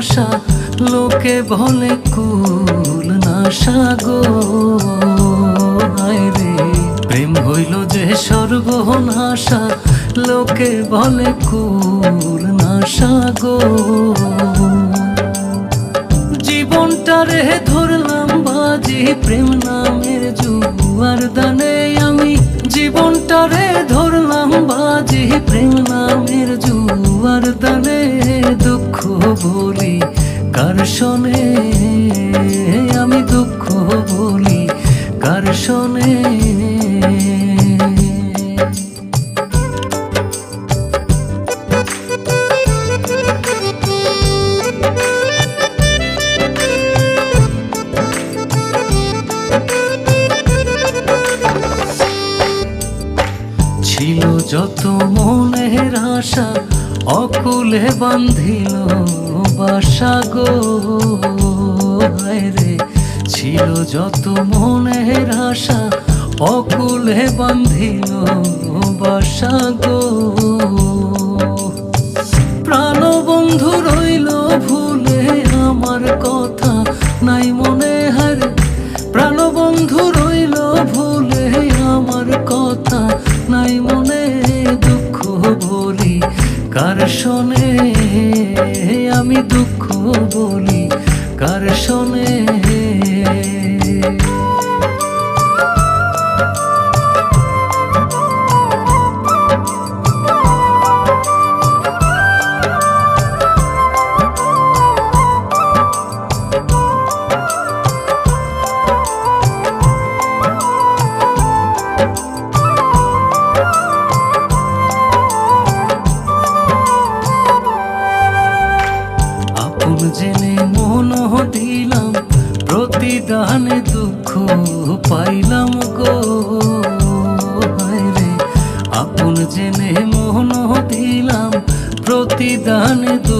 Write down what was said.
সর্বনাশা লোকে বলে কুল নাশা গো হায় রে, প্রেম হইল যে সর্বনাশা লোকে বলে কুল নাশা গো জীবনটারে ধরলাম বাজি, প্রেম নামের জুয়ার দানে। ছিল যত মনের আশা, অকুলে বান্ধিল বাসা গো। রে ছিল যত মনের আশা, অকুলে বান্ধিল বাসা গো। প্রাণ বন্ধু রইল কার শোনে আমি দুঃখ বলি। প্রতিদানে দুঃখ পাইলাম গো। রে আপন জেনে মোহন দিলাম প্রতিদানে দুঃখ।